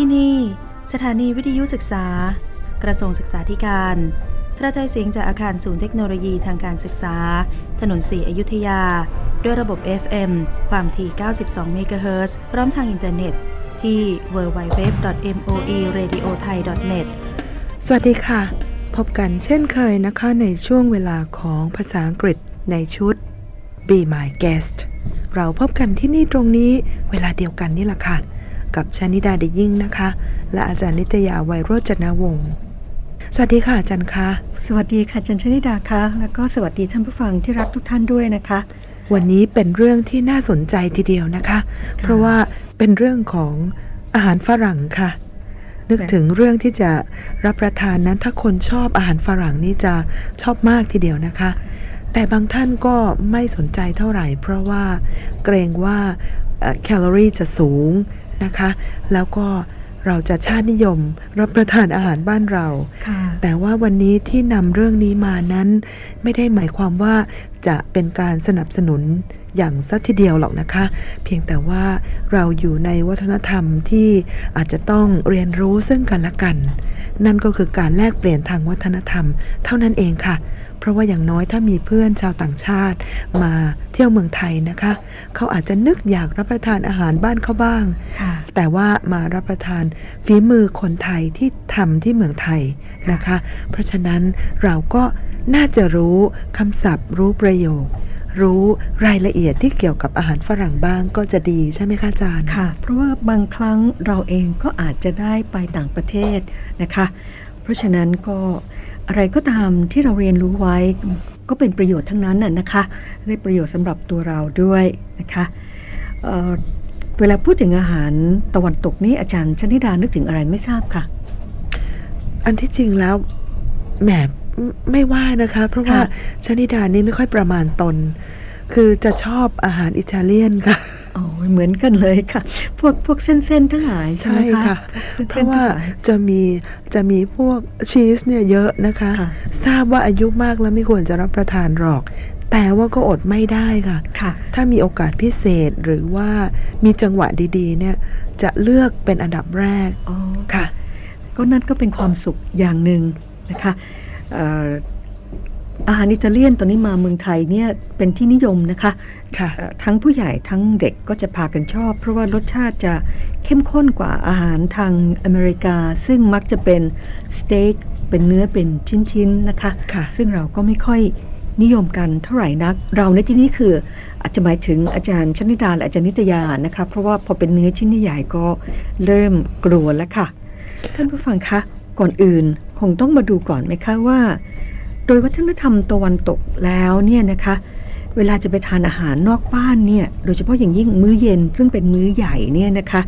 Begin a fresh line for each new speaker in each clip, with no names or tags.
ที่นี่ สถานีวิทยุศึกษา กระทรวงศึกษาธิการ กระจายเสียงจากอาคารศูนย์เทคโนโลยีทางการศึกษา ถนนสีอยุธยา ด้วยระบบ FM ความถี่ 92 เมกะเฮิรตซ์พร้อมทางอินเทอร์เน็ต ที่ www.moeradiothai.net
สวัสดีค่ะ พบกันเช่นเคยนะคะในช่วงเวลาของภาษาอังกฤษในชุด Be My Guest เราพบกันที่นี่ตรงนี้เวลาเดียวกันนี่แหละค่ะ กับชนิดาเดยิ่งนะคะ และอาจารย์นิตยาไวยโรจนวงศ์สวัสดีค่ะอาจารย์คะ
สวัสดีค่ะจันชนิดาค่ะ แล้วก็สวัสดีท่านผู้ฟังที่รักทุกท่านด้วยนะคะ
วันนี้เป็นเรื่องที่น่าสนใจทีเดียวนะคะ เพราะว่าเป็นเรื่องของอาหารฝรั่งค่ะ นึกถึงเรื่องที่จะรับประทานนั้นถ้าคนชอบอาหารฝรั่งนี่จะชอบมากทีเดียวนะคะ แต่บางท่านก็ไม่สนใจเท่าไหร่ เพราะว่าเกรงว่าเอ่อแคลอรี่จะสูง นะคะ แล้วก็เราจะชาตินิยมรับประทานอาหารบ้านเรา
ค่ะ
แต่ว่าวันนี้ที่นำเรื่องนี้มานั้น ไม่ได้หมายความว่าจะเป็นการสนับสนุนอย่างสักทีเดียวหรอกนะคะ เพียงแต่ว่าเราอยู่ในวัฒนธรรมที่อาจจะต้องเรียนรู้ซึ่งกันและกัน นั่นก็คือการแลกเปลี่ยนทางวัฒนธรรม เท่านั้นเองค่ะเพ ราะว่าอย่างน้อยถ้ามีเพื่อนชาวต่างชาติมาเที่ยวเมืองไทยนะคะ เขาอาจจะนึกอยากรับประทานอาหารบ้านเขาบ้าง
ค่ะ
แต่ว่ามารับประทานฝีมือคนไทยที่ทำที่เมืองไทยนะคะ เพราะฉะนั้นเราก็น่าจะรู้คำศัพท์ รู้ประโยครู้รายละเอียดที่เกี่ยวกับอาหารฝรั่งบ้างก็จะดีใช่ไหมคะอาจารย์
ค่ะ เพราะว่าบางครั้งเราเองก็อาจจะได้ไปต่างประเทศนะคะ เพราะฉะนั้นก็ อะไรก็ตามที่เราเรียนรู้ไว้ ก็เป็นประโยชน์ทั้งนั้นน่ะนะคะได้ประโยชน์สำหรับตัวเราด้วยนะคะเอ่อเวลาพูดถึงอาหารตะวันตกนี่อาจารย์ชนิดานึกถึงอะไรไม่ทราบค่ะ
อันที่จริงแล้วแหมไม่ไม่ว่านะคะ เพราะว่า
ค่ะ
ชนิดานี่ไม่ค่อยประมาณตน คือจะชอบอาหารอิตาเลียนค่ะ
โอ้ยเหมือนกันเลยค่ะ พวกพวกเส้นๆทั้งหลายใช่ไหม
ใช่
คะ
ค่ะ
พวก
เพ
เส้น
ราะ
ๆทั้
ว่าง
หลาย
จะมีจะมีพวกชีสเนี่ยเยอะนะคะ
ค่ะ
ทราบว่าอายุมากแล้วไม่ควรจะรับประทานหรอก แต่ว่าก็อดไม่ได้ค่ะ
ค่ะ
ถ้ามีโอกาสพิเศษหรือว่ามีจังหวะดีๆ เนี่ยจะเลือกเป็นอันดับแรก
อ๋อ
ค่ะ
ก็นั่นก็เป็นความสุขอย่างหนึ่งนะคะเอ่ออาหารอิตาเลียนตอนนี้มาเมืองไทยเนี่ยเป็นที่นิยมนะคะ
ค่ะ
เอ่อทั้งผู้ใหญ่ทั้งเด็กก็จะพากันชอบ เพราะว่ารสชาติจะเข้มข้นกว่าอาหารทางอเมริกา ซึ่งมักจะเป็นสเต็กเป็นเนื้อเป็นชิ้นๆนะคะ
ค่ะ
ซึ่งเราก็ไม่ค่อยนิยมกันเท่าไหร่นัก เราในที่นี้คืออาจจะหมายถึงอาจารย์ชนิดาและอาจารย์นิตยานะคะ เพราะว่าพอเป็นเนื้อชิ้นใหญ่ๆก็เริ่มกลัวแล้วค่ะ ท่านผู้ฟังคะ ก่อนอื่นคงต้องมาดูก่อนไหมคะว่า โดยวัฒนธรรมตะวันตกแล้วเนี่ยนะคะ เวลาจะไปทานอาหารนอกบ้านเนี่ย โดยเฉพาะอย่างยิ่งมื้อเย็น ซึ่งเป็นมื้อใหญ่เนี่ยนะคะ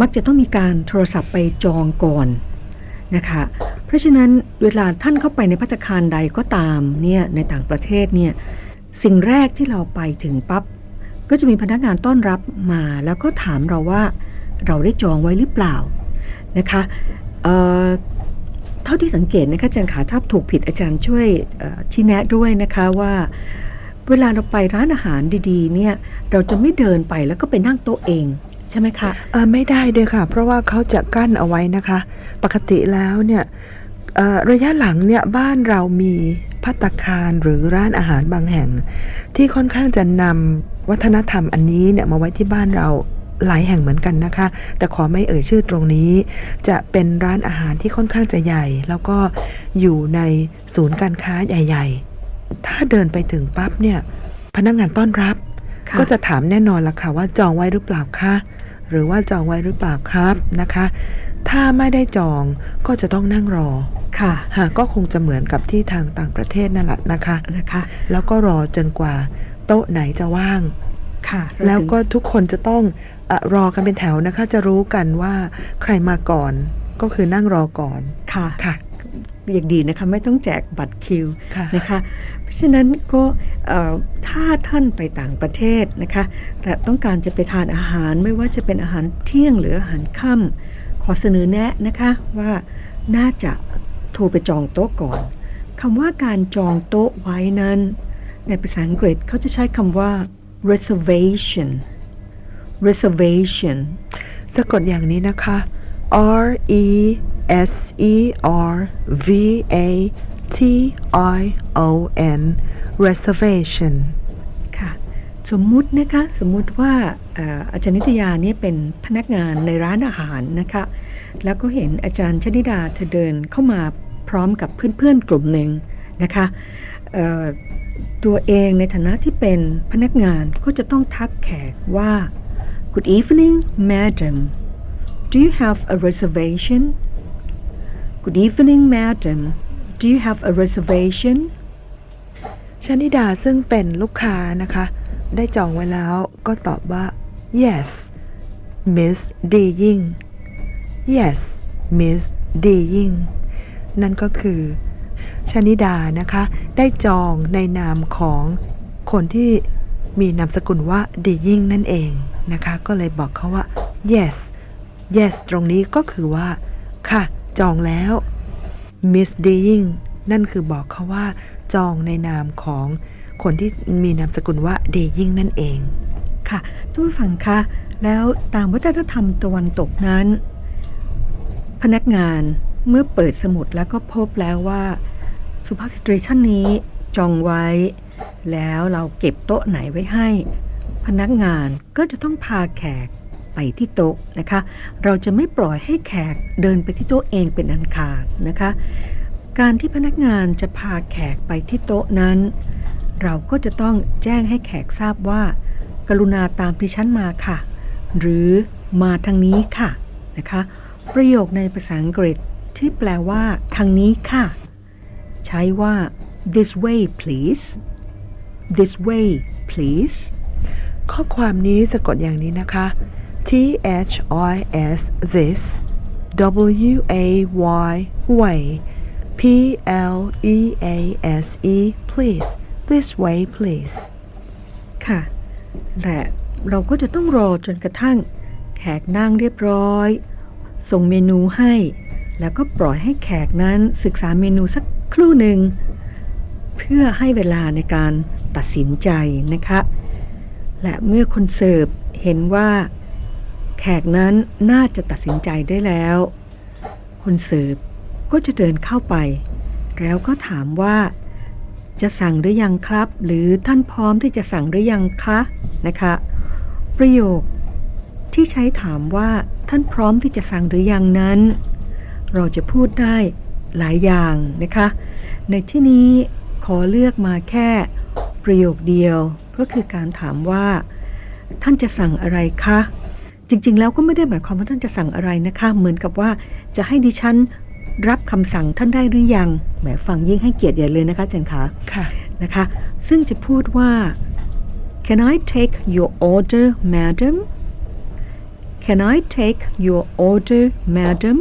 มักจะต้องมีการโทรศัพท์ไปจองก่อนนะคะ เพราะฉะนั้นเวลาท่านเข้าไปในพัตคารใดก็ตามเนี่ยในต่างประเทศเนี่ยสิ่งแรกที่เราไปถึงปั๊บก็จะมีพนักงานต้อนรับมาแล้วก็ถามเราว่าเราได้จองไว้หรือเปล่านะคะ เท่าที่สังเกตนะคะอาจารย์ขาถ้าถูกผิดอาจารย์ช่วยเอ่อชี้แนะด้วยนะคะว่าเวลาเราไปร้านอาหารดีๆ เนี่ย เราจะไม่เดินไปแล้วก็ไปนั่งโต๊ะเองใช่ไหมคะ
เออไม่ได้ด้วยค่ะ เพราะว่าเขาจะกั้นเอาไว้นะคะ ปกติแล้วเนี่ยระยะหลังเนี่ยบ้านเรามีพัตตาคารหรือร้านอาหารบางแห่ง ที่ค่อนข้างจะนำวัฒนธรรมอันนี้เนี่ยมาไว้ที่บ้านเรา หลายแห่งเหมือนกันนะคะ แต่ขอไม่เอ่ยชื่อตรงนี้ จะเป็นร้านอาหารที่ค่อนข้างจะใหญ่ แล้วก็อยู่ในศูนย์การค้าใหญ่ ๆ ถ้าเดินไปถึงปั๊บเนี่ย พนักงานต้อนรับ
ค่ะ
ก็จะถามแน่นอนละค่ะว่าจองไว้หรือเปล่าคะหรือว่าจองไว้หรือเปล่าครับนะคะ ถ้าไม่ได้จองก็จะต้องนั่งรอ
ค่ะ
หากก็คงจะเหมือนกับที่ทางต่างประเทศนั่นแหละนะคะ
นะคะ
แล้วก็รอจนกว่าโต๊ะไหนจะว่าง
ค่ะ
แล้วก็ทุกคนจะต้องเออรอกันเป็นแถวนะคะ จะรู้กันว่าใครมาก่อนก็คือนั่งรอก่อน
ค่ะ
ค่ะ
อย่างดีนะคะ ไม่ต้องแจกบัตรคิว
ค่ะ
นะคะ เพราะฉะนั้นก็เอ่อถ้าท่านไปต่างประเทศนะคะ แต่ต้องการจะไปทานอาหารไม่ว่าจะเป็นอาหารเที่ยงหรืออาหารค่ำขอเสนอแนะนะคะว่าน่าจะโทรไปจองโต๊ะก่อนคำว่าการจองโต๊ะไว้นั้น ในภาษาอังกฤษเขาจะใช้คำว่า reservation reservation
สะกดอย่างนี้นะคะ R E S E R V A T I O N reservation
ค่ะ สมมุตินะคะ สมมุติว่าอาจารย์นิตยาเนี่ยเป็นพนักงานในร้านอาหารนะคะ แล้วก็เห็นอาจารย์ชนิดาเธอเดินเข้ามาพร้อมกับเพื่อนๆกลุ่มหนึ่งนะคะ ตัวเองในฐานะที่เป็นพนักงานก็จะต้องทักแขกว่า Good evening madam Do you have a reservation Good evening madam Do you have a reservation
ชนิดาซึ่งเป็นลูกค้านะคะ ได้จองไว้แล้วก็ตอบว่า yes Miss D ยิ่ง yes Miss D ยิ่งนั่นก็คือ ชนิดานะคะ ได้จองในนามของคนที่มีนามสกุลว่าดียิ่งนั่นเองนะคะ ก็เลยบอกเขาว่า yes yes ตรงนี้ก็คือว่า ค่ะ จองแล้ว Miss D ยิ่งนั่นคือบอกเขาว่า จองในนามของคนที่มีนามสกุลว่าเดยิ่งนั่นเอง
ค่ะทุกผู้ฟังคะ แล้วตามวัฒนธรรมตะวันตกนั้น พนักงานเมื่อเปิดสมุดแล้วก็พบแล้วว่า สุภาพสตรีท่านนี้จองไว้ แล้วเราเก็บโต๊ะไหนไว้ให้ พนักงานก็จะต้องพาแขกไปที่โต๊ะนะคะ เราจะไม่ปล่อยให้แขกเดินไปที่โต๊ะเองเป็นอันขาดนะคะ การที่พนักงานจะพาแขกไปที่โต๊ะนั้น เราก็จะต้องแจ้งให้แขกทราบว่า กรุณาตามดิฉันมาค่ะ หรือมาทางนี้ค่ะนะคะ ประโยคในภาษาอังกฤษที่แปลว่า ทางนี้ค่ะ ใช้ว่า this way please this way please
ข้อความนี้สะกดอย่างนี้นะคะ T H I S this W A Y way P L E A S E please this way please
ค่ะ และเราก็จะต้องรอจนกระทั่ง แขกนั่งเรียบร้อย ส่งเมนูให้ แล้วก็ปล่อยให้แขกนั้นศึกษาเมนูสัก ครู่หนึ่ง เพื่อให้เวลาในการตัดสินใจนะคะ และเมื่อคนเสิร์ฟเห็นว่า แขกนั้นน่าจะตัดสินใจได้แล้ว คนเสิร์ฟก็จะเดินเข้าไป แล้วก็ถามว่า จะสั่งหรือยังครับ หรือท่านพร้อมที่จะสั่งหรือยังคะนะคะ ประโยคที่ใช้ถามว่าท่านพร้อมที่จะสั่งหรือยังนั้น เราจะพูดได้ หลายอย่างนะคะ ในที่นี้ขอเลือกมาแค่ประโยคเดียว ก็คือการถามว่า ท่านจะสั่งอะไรคะจริง ๆ แล้วก็ไม่ได้หมายความว่าท่านจะสั่งอะไรนะคะ เหมือนกับว่าจะให้ดิฉันรับคำสั่งท่านได้หรือยังแหมฟังยิ่งให้เกียรติใหญ่เลยนะคะอาจันคะ
ค่ะ
นะคะ ซึ่งจะพูดว่า Can I take your order madam Can I take your order madam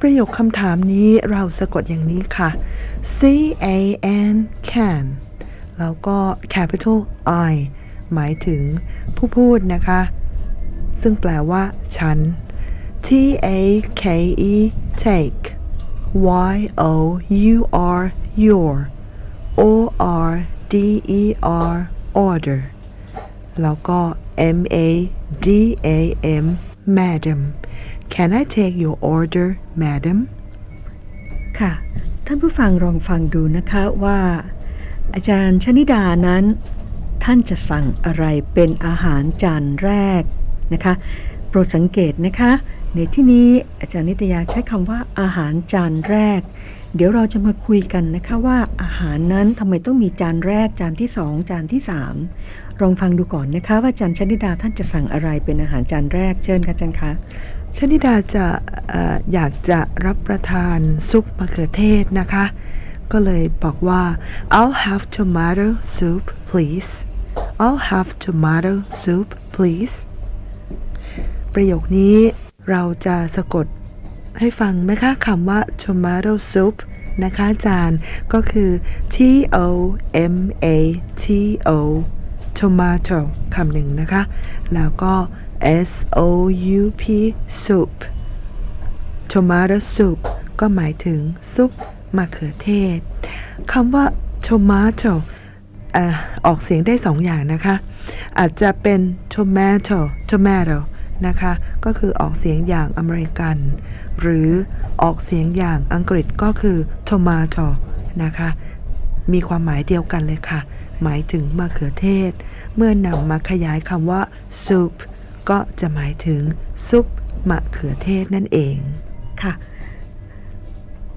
ประโยคคำถามนี้เราสะกดอย่างนี้ค่ะ C A N can แล้วก็ capital I หมายถึงผู้พูดนะคะ ซึ่งแปลว่า ฉัน T A K E take Y O U R your O R D E R order แล้วก็ M A D A M madam Can I take your order madam
ค่ะ ท่านผู้ฟังลองฟังดูนะคะว่า อาจารย์ชนิดานั้น ท่านจะสั่งอะไรเป็นอาหารจานแรกนะคะ โปรดสังเกตนะคะ ในที่นี้อาจารย์นิตยาใช้คำว่าอาหารจานแรก เดี๋ยวเราจะมาคุยกันนะคะว่าอาหารนั้นทำไมต้องมีจานแรกจานที่สองจานที่สามลองฟังดูก่อนนะคะ ว่าอาจารย์ชนิดาท่านจะสั่งอะไรเป็นอาหารจานแรกเชิญค่ะอาจารย์คะ
ชนิดาจะอออยากจะรับประทานซุปมะเขือเทศนะคะ ก็เลยบอกว่า I'll have tomato soup please I'll have tomato soup please ประโยคนี้เราจะสะกดให้ฟังไหมคะคำว่า tomato soup นะคะอาจารย์ก็คือ T O M A T O tomato คำหนึ่งนะคะ แล้วก็ S O U P soup tomato soup ก็หมายถึงซุปมะเขือเทศคำว่า tomato ออกเสียงได้สองอย่างนะคะ อาจจะเป็น tomato tomato นะคะ ก็คือออกเสียงอย่างอเมริกัน หรือออกเสียงอย่างอังกฤษก็คือ tomato นะคะ มีความหมายเดียวกันเลยค่ะ หมายถึงมะเขือเทศ เมื่อนำมาขยายคำว่า soup ก็จะหมายถึงซุปมะเขือเทศนั่นเอง
ค่ะ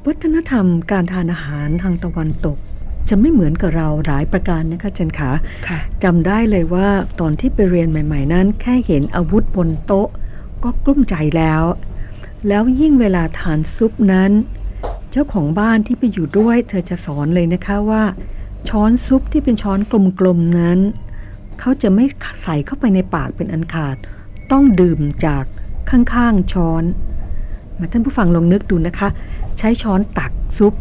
วัฒนธรรมการทานอาหารทางตะวันตก จะไม่เหมือนกับเราหลายประการนะคะอาจันขา
ค่ะ
จำได้เลยว่าตอนที่ไปเรียนใหม่ ๆ นั้น แค่เห็นอาวุธบนโต๊ะ ก็กลุ้มใจแล้ว แล้วยิ่งเวลาทานซุปนั้น เจ้าของบ้านที่ไปอยู่ด้วย เธอจะสอนเลยนะคะว่า ช้อนซุปที่เป็นช้อนกลมๆนั้น เขาจะไม่ใส่เข้าไปในปากเป็นอันขาด ต้องดื่มจากข้างๆช้อน มาท่านผู้ฟังลองนึกดูนะคะ ใช้ช้อนตักซุป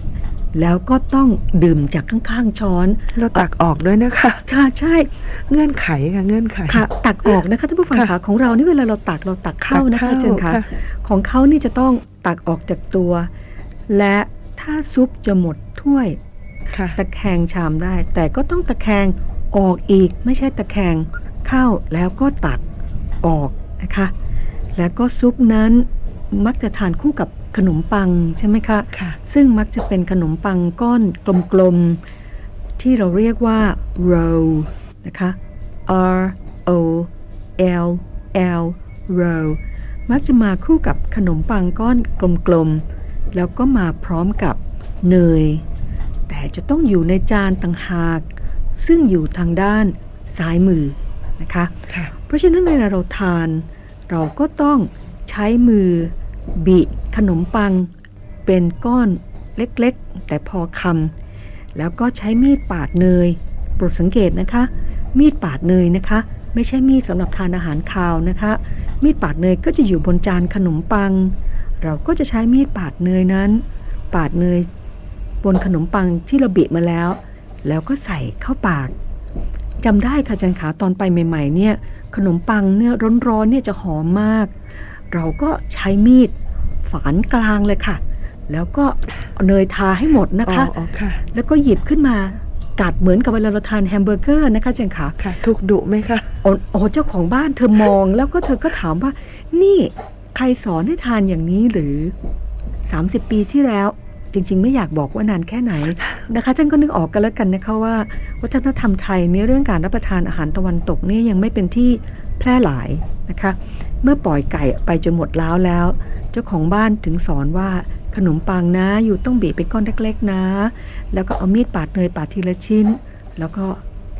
แล้วก็ต้องดื่มจากข้างๆช้อน
เราตักออกด้วยนะคะ
ค่ะใช่
เงื่อนไขค่ะเงื่อนไข
ค่ะตักออกนะคะท่านผู้ฟัง
ค่ะ
ค่ะของเรานี่เวลาเราตักเราตักเข้านะคะ
ตัก
อาจารย์ค่ะ
ค่ะ
ของเขานี่จะต้องตักออกจากตัว และถ้าซุปจะหมดถ้วย
ค่ะ
ตะแคงชามได้ แต่ก็ต้องตะแคงออกอีกไม่ใช่ตะแคงเข้าแล้วก็ตักออก นะคะ แล้วก็ซุปนั้นมักจะทานคู่กับขนมปังใช่ไหมคะ
ค่ะ
ซึ่งมักจะเป็นขนมปังก้อนกลมๆ ที่เราเรียกว่า roll นะคะ R O L L roll มักจะมาคู่กับขนมปังก้อนกลมๆ แล้วก็มาพร้อมกับเนย แต่จะต้องอยู่ในจานต่างหาก ซึ่งอยู่ทางด้านซ้ายมือนะคะ
ค่ะ
เพ ราะฉะนั้นเวลาเราทาน เราก็ต้องใช้มือบิขนมปัง เป็นก้อนเล็กๆ แต่พอคำแล้วก็ใช้มีดปาดเนยโปรดสังเกตนะคะ มีดปาดเนยนะคะ ไม่ใช่มีดสำหรับทานอาหารคาวนะคะ มีดปาดเนยก็จะอยู่บนจานขนมปัง เราก็จะใช้มีดปาดเนยนั้น ปาดเนย บนขนมปังที่เราบิมาแล้ว แล้วก็ใส่เข้าปากจำได้ค่ะจันขาตอนไปใหม่ ๆ เนี่ย ขนมปังเนี่ยร้อนๆเนี่ยจะหอมมาก เราก็ใช้มีดฝานกลางเลยค่ะ แล้วก็เอาเนยทาให้หมดนะคะ
อ๋ออ๋อค่ะ
แล้วก็หยิบขึ้นมากัดเหมือนกับเวลาเราทานแฮมเบอร์เกอร์นะคะอาจันขา
ค่ะถูกดุไหมคะ
โอ้โอ้เจ้าของบ้านเธอมองแล้วก็เธอก็ถามว่า นี่ใครสอนให้ทานอย่างนี้หรือ 30 ปีที่แล้ว จริง ๆ ไม่อยากบอกว่านานแค่ไหนนะคะท่านก็นึกออกกันแล้วกันนะคะว่า วัฒนธรรมไทยเนี่ยเรื่องการรับประทานอาหารตะวันตกนี่ยยังไม่เป็นที่แพร่หลายนะคะ เมื่อปล่อยไก่ไปจนหมดแล้วแล้ว เจ้าของบ้านถึงสอนว่าขนมปังนะอยู่ต้องบีบเป็นก้อนเล็กๆนะ แล้วก็เอามีดปาดเนยปาดทีละชิ้น แล้วก็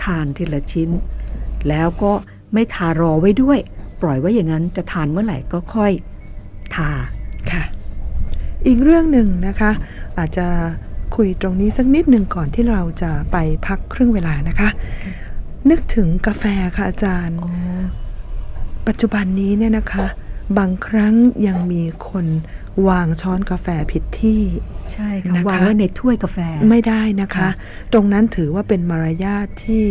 ทานทีละชิ้น แล้วก็ไม่ทารอไว้ด้วย ปล่อยไว้อย่างนั้นจะทานเมื่อไหร่ก็ค่อยทา
ค่ะ อีกเรื่องหนึ่งนะคะ อาจจะคุยตรงนี้สักนิดหนึ่งก่อนที่เราจะไปพักครึ่งเวลานะคะ นึกถึงกาแฟค่ะอาจารย์ ปัจจุบันนี้เนี่ยนะคะ บางครั้งยังมีคนวางช้อนกาแฟผิดที่
ใช่ค่ะ
นะคะ
วางไว้ในถ้วยกาแฟ
ไม่ได้นะคะ
ค่ะ
ตรงนั้นถือว่าเป็นมารยาทที่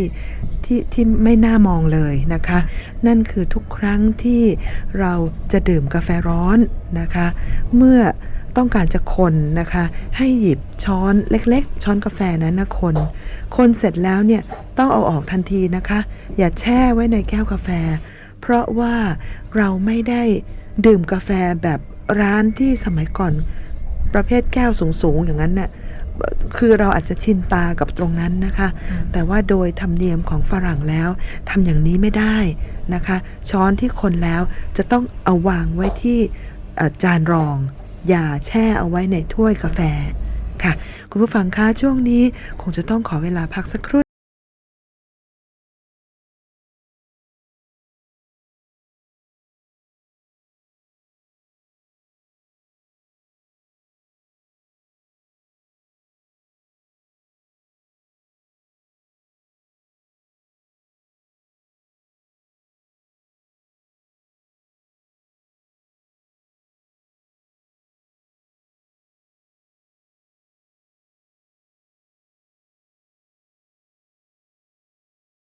ที่ที่ไม่น่ามองเลยนะคะ นั่นคือทุกครั้งที่เราจะดื่มกาแฟร้อนนะคะ เมื่อ ต้องการจะคนนะคะ ให้หยิบช้อนเล็กๆ ช้อนกาแฟนั้นนะคน คนเสร็จแล้วเนี่ยต้องเอาออกทันทีนะคะ อย่าแช่ไว้ในแก้วกาแฟ เพราะว่าเราไม่ได้ดื่มกาแฟแบบร้านที่สมัยก่อน ประเภทแก้วสูงๆ อย่างนั้นเนี่ยคือเราอาจจะชินตากับตรงนั้นนะคะ แต่ว่าโดยธรรมเนียมของฝรั่งแล้วทำอย่างนี้ไม่ได้นะคะ ช้อนที่คนแล้วจะต้องเอาวางไว้ที่จานรอง อย่าแช่เอาไว้ในถ้วยกาแฟค่ะ คุณผู้ฟังคะช่วงนี้คงจะต้องขอเวลาพักสักครู่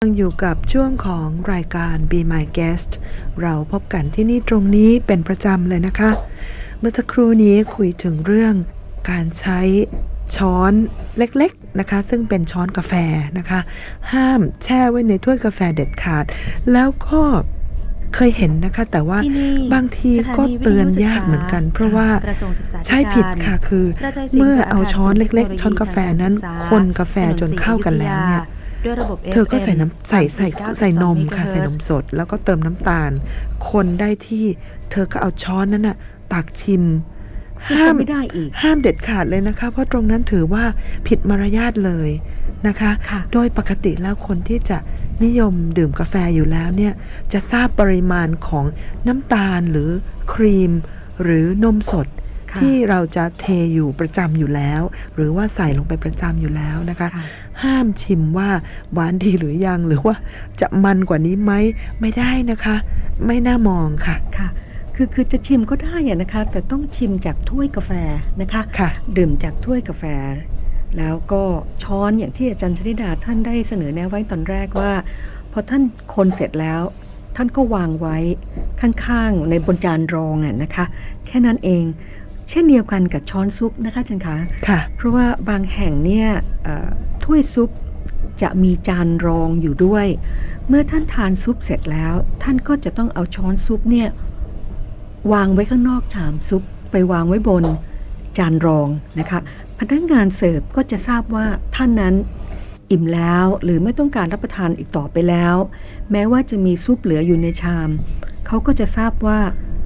ยังอยู่กับช่วงของรายการ Be My Guest เราพบกันที่นี่ตรงนี้เป็นประจำเลยนะคะ เมื่อสักครู่นี้คุยถึงเรื่องการใช้ช้อนเล็กๆนะคะ ซึ่งเป็นช้อนกาแฟนะคะ ห้ามแช่ไว้ในถ้วยกาแฟเด็ดขาด แล้วก็เคยเห็นนะคะ แต่ว่า
ที่นี่
บางที
สถา
ก็
นีวิ
เตื
ท
อน
ยุศึก
ยาก
ษา
เหมือนกัน เพราะว่าก
ระทรวงศึกษาธิการ
ใช่ผิดค่ะคือ
กระจายเสียง
เมื่อ
จาก
เอา
อาคาร
ช้อน
ศูนย์
เล็ก
เทคโนโลยี
ๆช้อนกาแฟนั้น
ทางการศึกษา
คนกาแฟจนเข้ากันแล้วเนี่ย
ด้วยระบบ
เธอก็ใส่
FM
น้ำใส่ใส่
92
ใส่นมค่ะ
เมกะ
ใส่
เฮิร
น
ต
ม
ซ์
สด แล้วก็เติมน้ำตาล คนได้ที่เธอก็เอาช้อนนั้นน่ะตักชิม
ซึ่ง
ห้า
ก็
ม
ไม่ได้อีก
ห้ามเด็ดขาดเลยนะคะ เพราะตรงนั้นถือว่าผิดมารยาทเลยนะคะ
ค่ะ
โดยปกติแล้วคนที่จะนิยมดื่มกาแฟอยู่แล้วเนี่ยจะทราบปริมาณของน้ำตาลหรือครีม หรือนมสด
ค่ะ
ที่เราจะเทอยู่ประจำอยู่แล้ว หรือว่าใส่ลงไปประจำอยู่แล้วนะคะ
ค่ะ
ห้ามชิมว่าหวานดีหรือยังหรือว่าจะมันกว่านี้ไหมไม่ได้นะคะ ไม่น่ามองค่ะ
ค่ะ คือคือจะชิมก็ได้อะนะคะ แต่ต้องชิมจากถ้วยกาแฟนะคะ
ค่ะ
ดื่มจากถ้วยกาแฟ แล้วก็ช้อนอย่างที่อาจารย์ชนิดาท่านได้เสนอแนะไว้ตอนแรกว่าพอท่านคนเสร็จแล้ว ท่านก็วางไว้ข้างๆในบนจานรองอะนะคะ แค่นั้นเองเช่นเดียวกันกับช้อนซุปนะคะอาจารย์คะ
ค่ะ
เพราะว่าบางแห่งเนี่ยเอ่อถ้วยซุปจะมีจานรองอยู่ด้วย เมื่อท่านทานซุปเสร็จแล้ว ท่านก็จะต้องเอาช้อนซุปเนี่ยวางไว้ข้างนอกชามซุปไปวางไว้บนจานรองนะคะพนักงานเสิร์ฟก็จะทราบว่าท่านนั้นอิ่มแล้วหรือไม่ต้องการรับประทานอีกต่อไปแล้ว แม้ว่าจะมีซุปเหลืออยู่ในชาม เขาก็จะทราบว่า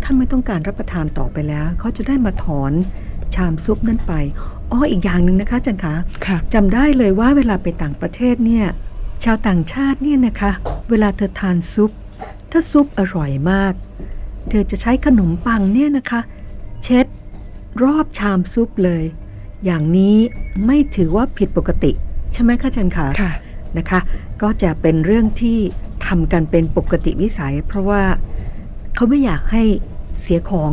ท่านไม่ต้องการรับประทานต่อไปแล้ว เขาจะได้มาถอนชามซุปนั้นไปอ้ออีกอย่างหนึ่งนะคะอาจันคะ
ค่ะ
จำได้เลยว่าเวลาไปต่างประเทศเนี่ย ชาวต่างชาติเนี่ยนะคะ เวลาเธอทานซุป ถ้าซุปอร่อยมาก เธอจะใช้ขนมปังเนี่ยนะคะ เช็ดรอบชามซุปเลย อย่างนี้ไม่ถือว่าผิดปกติ ใช่ไหมคะอาจันคะ
ค่ะ
นะคะ ก็จะเป็นเรื่องที่ทำกันเป็นปกติวิสัย เพราะว่าเขาไม่อยากให้ เสียของ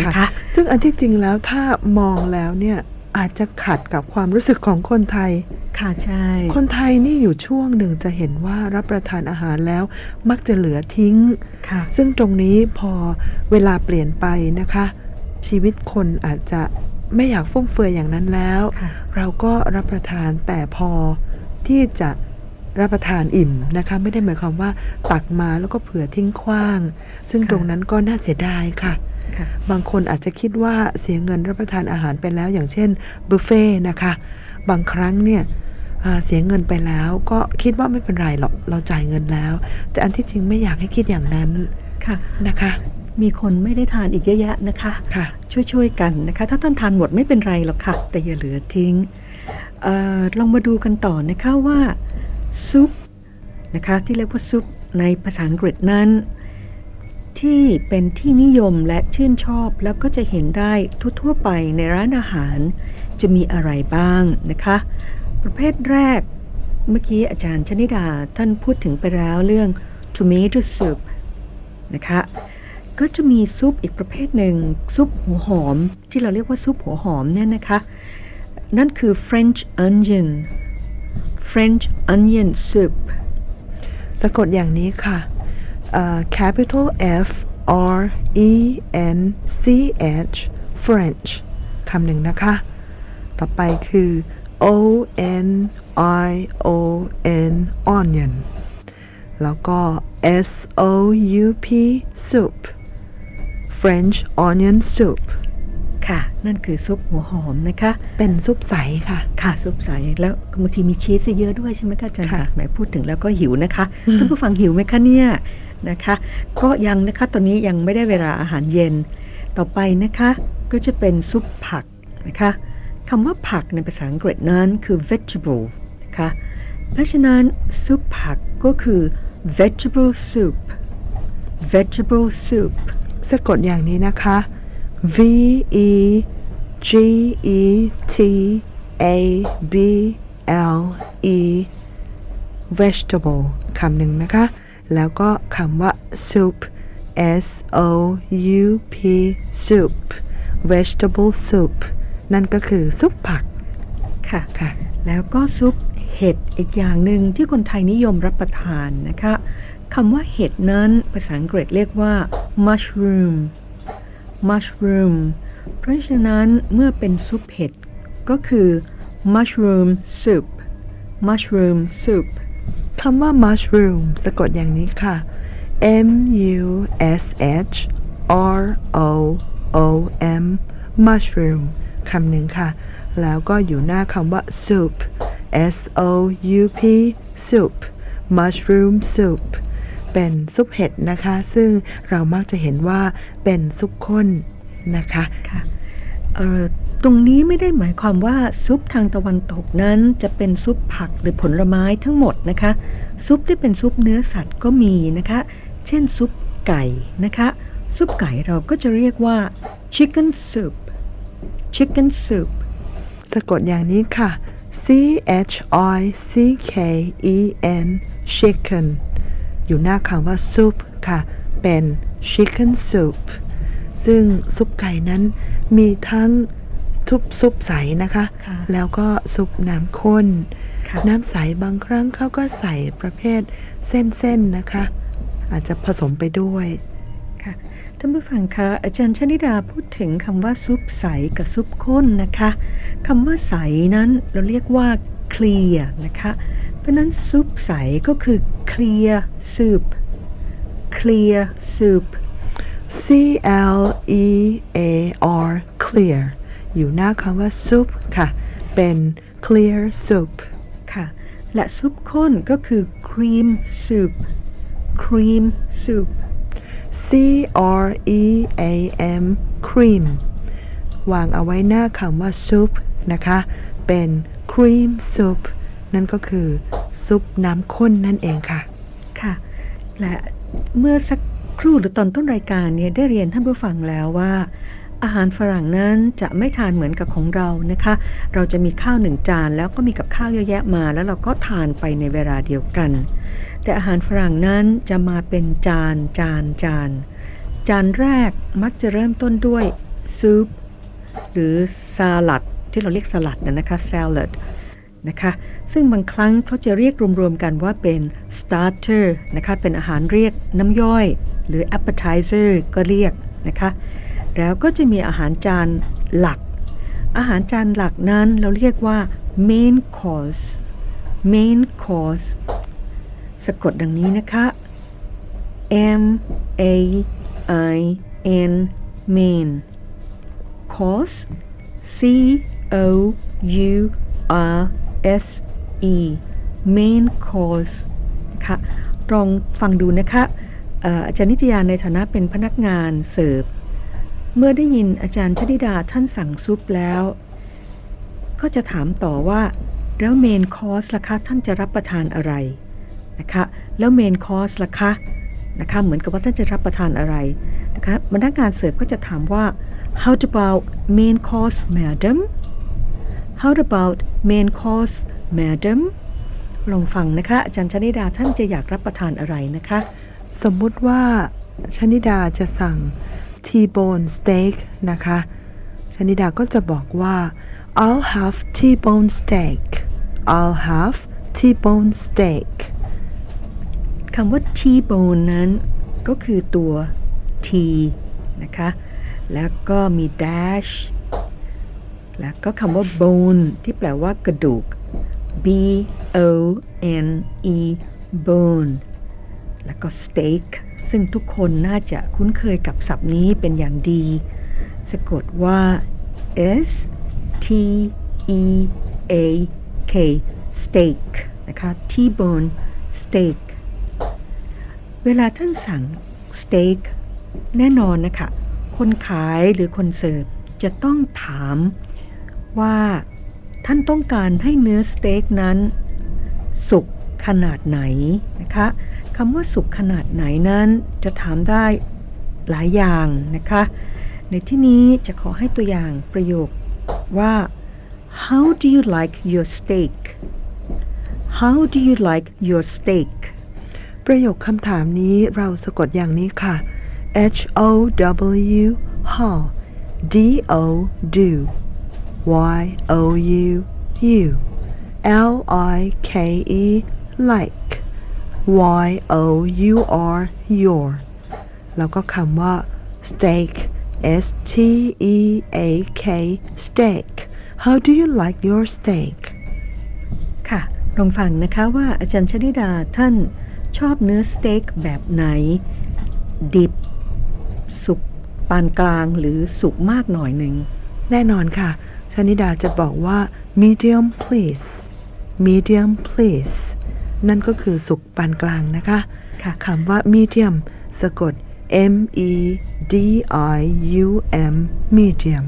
นะคะ
ซึ่งอันที่จริงแล้วถ้ามองแล้วเนี่ยอาจจะขัดกับความรู้สึกของคนไทย
ค่ะใช่
คนไทยนี่อยู่ช่วงหนึ่งจะเห็นว่ารับประทานอาหารแล้วมักจะเหลือทิ้ง
ค่ะ
ซึ่งตรงนี้พอเวลาเปลี่ยนไปนะคะ ชีวิตคนอาจจะไม่อยากฟุ่มเฟือยอย่างนั้นแล้ว
ค่ะ
เราก็รับประทานแต่พอที่จะ รับประทานอิ่มนะคะ ไม่ได้หมายความว่าตักมาแล้วก็เผื่อทิ้งขว้าง ซึ่ง
ค่ะ
ตรงนั้นก็น่าเสียดายค่ะ
ค่ะ
บางคนอาจจะคิดว่าเสียเงินรับประทานอาหารไปแล้ว อย่างเช่นบุฟเฟ่ต์นะคะ บางครั้งเนี่ยอ่าเสียเงินไปแล้วก็คิดว่าไม่เป็นไรหรอกเราจ่ายเงินแล้ว แต่อันที่จริงไม่อยากให้คิดอย่างนั้น
ค่ะ
นะคะ
มีคนไม่ได้ทานอีกเยอะแยะนะคะ
ค่ะ
ช่วยๆกันนะคะ ถ้าท่านทานหมดไม่เป็นไรหรอกค่ะ แต่อย่าเหลือทิ้งเออลองมาดูกันต่อนะคะว่า ซุปนะคะที่เรียกว่าซุปในภาษาอังกฤษนั้น ที่เป็นที่นิยมและชื่นชอบแล้วก็จะเห็นได้ทั่วๆไปในร้านอาหารจะมีอะไรบ้างนะคะ ประเภทแรกเมื่อกี้อาจารย์ชนิดาท่านพูดถึงไปแล้วเรื่อง tomato soup นะคะ ก็จะมีซุปอีกประเภทหนึ่ง ซุปหัวหอม ที่เราเรียกว่าซุปหัวหอมเนี่ยนะคะ นั่นคือ French onion French onion soup
สะกดอย่างนี้ค่ะเอ่อ capital F R E N C H French คำหนึ่งนะคะ ต่อไปคือ O N I O N onion แล้วก็ S O U P soup French onion soup
ค่ะ นั่นคือซุปหัวหอมนะคะ
เป็นซุปใสค่ะ
ค่ะซุปใสแล้วบางทีมีชีสเยอะด้วยใช่ไหมคะอาจารย์
ค่ะ
แหมพูดถึงแล้วก็หิวนะคะ
อืม
ท่านผู้ฟังหิวไหมคะเนี่ยนะคะ ก็ยังนะคะตอนนี้ยังไม่ได้เวลาอาหารเย็นต่อไปนะคะ ก็จะเป็นซุปผักนะคะคำว่าผักในภาษาอังกฤษนั้นคือ vegetable นะคะเพราะฉะนั้นซุปผักก็คือ vegetable soup vegetable soup
สะกดอย่างนี้นะคะ V E G E T A B L E vegetable คำหนึ่งนะคะ แล้วก็คำว่า soup S O U P soup vegetable soup นั่นก็คือซุปผัก
ค่ะ
ค่ะ
แล้วก็ซุปเห็ดอีกอย่างหนึ่งที่คนไทยนิยมรับประทานนะคะคำว่าเห็ดนั้นภาษาอังกฤษเรียกว่า mushroom mushroom เพราะฉะนั้นเมื่อเป็นซุปเห็ดก็คือ mushroom soup mushroom soup
คำว่า mushroom สะกดอย่างนี้ค่ะ M U S H R O O M mushroom คำหนึ่งค่ะ แล้วก็อยู่หน้าคำว่า soup S O U P soup mushroom soup เป็นซุปเห็ดนะคะ ซึ่งเรามักจะเห็นว่าเป็นซุปข้นนะคะ
ค่ะเอ่อตรงนี้ไม่ได้หมายความว่าซุปทางตะวันตกนั้นจะเป็นซุปผักหรือผลไม้ทั้งหมดนะคะ ซุปที่เป็นซุปเนื้อสัตว์ก็มีนะคะ เช่นซุปไก่นะคะ ซุปไก่เราก็จะเรียกว่า chicken soup chicken soup
สะกดอย่างนี้ค่ะ C H I C K E N chicken อยู่หน้าคำว่า soup ค่ะ เป็น chicken soup ซึ่งซุปไก่นั้นมีทั้งทุบซุปใสนะคะ
ค่ะ
แล้วก็ซุปน้ำข้น
ค่ะ
น้ำใสบางครั้งเขาก็ใส่ประเภทเส้นๆนะคะ อาจจะผสมไปด้วย
ค่ะท่านผู้ฟังคะอาจารย์ชนิดาพูดถึงคำว่าซุปใสกับซุปข้นนะคะคำว่าใสนั้นเราเรียกว่า clear นะคะเพ ราะนั้นซุปใสก็คือ clear soup clear soup
C L E A R clear อยู่หน้าคำว่า soup ค่ะ เป็น clear soup
ค่ะ และซุปข้นก็คือ cream soup cream soup
C R E A M cream วางเอาไว้หน้าคำว่า soup นะคะ เป็น cream soup นั่นก็คือ ซุปน้ำข้นนั่นเองค่ะ
ค่ะ และเมื่อสักครู่หรือตอนต้นรายการเนี่ยได้เรียนท่านผู้ฟังแล้วว่า อาหารฝรั่งนั้นจะไม่ทานเหมือนกับของเรานะคะ เราจะมีข้าวหนึ่งจานแล้วก็มีกับข้าวเยอะแยะมา แล้วเราก็ทานไปในเวลาเดียวกัน แต่อาหารฝรั่งนั้นจะมาเป็นจานจานจานจานแรกมักจะเริ่มต้นด้วยซุปหรือสลัดที่เราเรียกสลัดนะนะคะ salad นะคะ ซึ่งบางครั้งเขาจะเรียกรวมๆกันว่าเป็น starter นะคะ เป็นอาหารเรียกน้ำย่อย หรือ appetizer ก็เรียกนะคะ แล้วก็จะมีอาหารจานหลัก อาหารจานหลักนั้นเราเรียกว่า main course main course สะกดดังนี้นะคะ M A I N main course C O U R S E main course ค่ะลองฟังดูนะคะอาจารย์นิตยาในฐานะเป็นพนักงานเสิร์ฟ เมื่อได้ยินอาจารย์ชนิดาท่านสั่งซุปแล้ว ก็จะถามต่อว่าแล้วเมนคอร์สล่ะคะท่านจะรับประทานอะไรนะคะแล้วเมนคอร์สล่ะคะนะคะเหมือนกับว่าท่านจะรับประทานอะไรนะคะพนักงานเสิร์ฟก็จะถามว่า how about main course madam how about main course madam ลองฟังนะคะ อาจารย์ชนิดาท่านจะอยากรับประทานอะไรนะคะ
สมมุติว่าชนิดาจะสั่ง T-bone steak นะคะ ชนิดาก็จะบอกว่า I'll have T-bone steak I'll have T-bone steak
คำว่า T-bone นั้นก็คือตัว T นะคะ แล้วก็มี dash แล้วก็คำว่า bone ที่แปลว่ากระดูก B O N E bone แล้วก็ steak ซึ่งทุกคนน่าจะคุ้นเคยกับศัพท์นี้เป็นอย่างดี สะกดว่า S T E A K steak นะคะ T-bone steak เวลาท่านสั่งสเต็กแน่นอนนะคะ คนขายหรือคนเสิร์ฟจะต้องถาม ว่า ท่านต้องการให้เนื้อสเต็กนั้น สุกขนาดไหนนะคะคำว่าสุกขนาดไหนนั้นจะถามได้หลายอย่างนะคะ ในที่นี้จะขอให้ตัวอย่างประโยคว่า how do you like your steak how do you like your steak
ประโยคคำถามนี้เราสะกดอย่างนี้ค่ะ H O W how D O do Y O U U L I K E like Y O U R your แล้วก็คำว่า steak S T E A K steak How do you like your steak
ค่ะลองฟังนะคะว่าอาจารย์ชนิดาท่านชอบเนื้อสเต็กแบบไหน ดิบ สุกปานกลางหรือสุกมากหน่อยหนึ่ง
แน่นอนค่ะช นิดาจะบอกว่า medium please medium please นั่นก็คือสุกปานกลางนะคะ
ค่ะ
คำว่า medium สะกด m e d i u m medium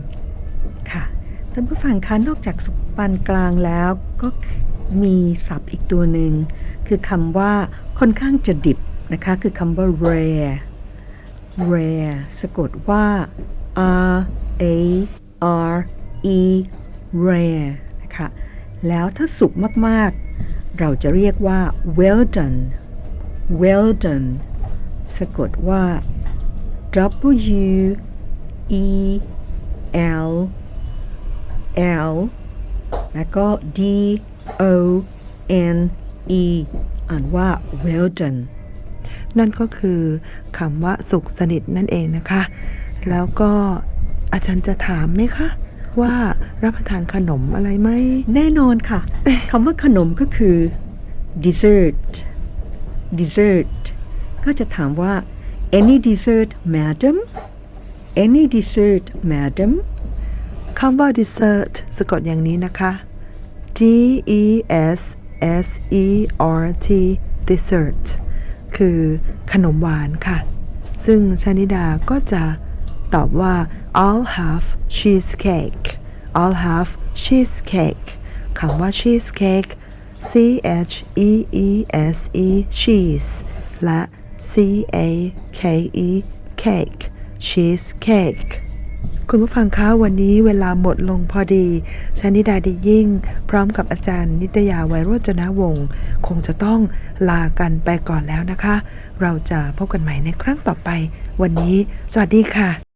ค่ะท่านผู้ฟังคะนอกจากสุกปานกลางแล้วก็มีศัพท์อีกตัวหนึ่ง คือคำว่าค่อนข้างจะดิบนะคะ คือคำว่า rare rare สะกดว่า r a r e rare นะคะ แล้วถ้าสุกมากๆ เราจะเรียกว่า well done well done สะกดว่า w e l L แล้วก็ D O N E อ่านว่า well done
นั่นก็คือคำว่าสุกสนิทนั่นเองนะคะ แล้วก็อาจารย์จะถามไหมคะ ว่ารับประทานขนมอะไรไหม
แน่นอนค่ะ คำว่าขนมก็คือ dessert dessert ก็จะถามว่า any dessert madam any dessert madam
คำว่า dessert สะกดอย่างนี้นะคะ D E S S E R T dessert คือขนมหวานค่ะ ซึ่งชนิดาก็จะตอบว่า I'll have cheesecake I'll have cheesecake คำว่า cheesecake C H E E S E cheese และ C A K E cake cheesecake คุณผู้ฟังคะวันนี้เวลาหมดลงพอดีชนิดาดียิ่ง พร้อมกับอาจารย์นิตยาไวโรจนวงศ์คงจะต้องลากันไปก่อนแล้วนะคะ เราจะพบกันใหม่ในครั้งต่อไป วันนี้ สวัสดีค่ะ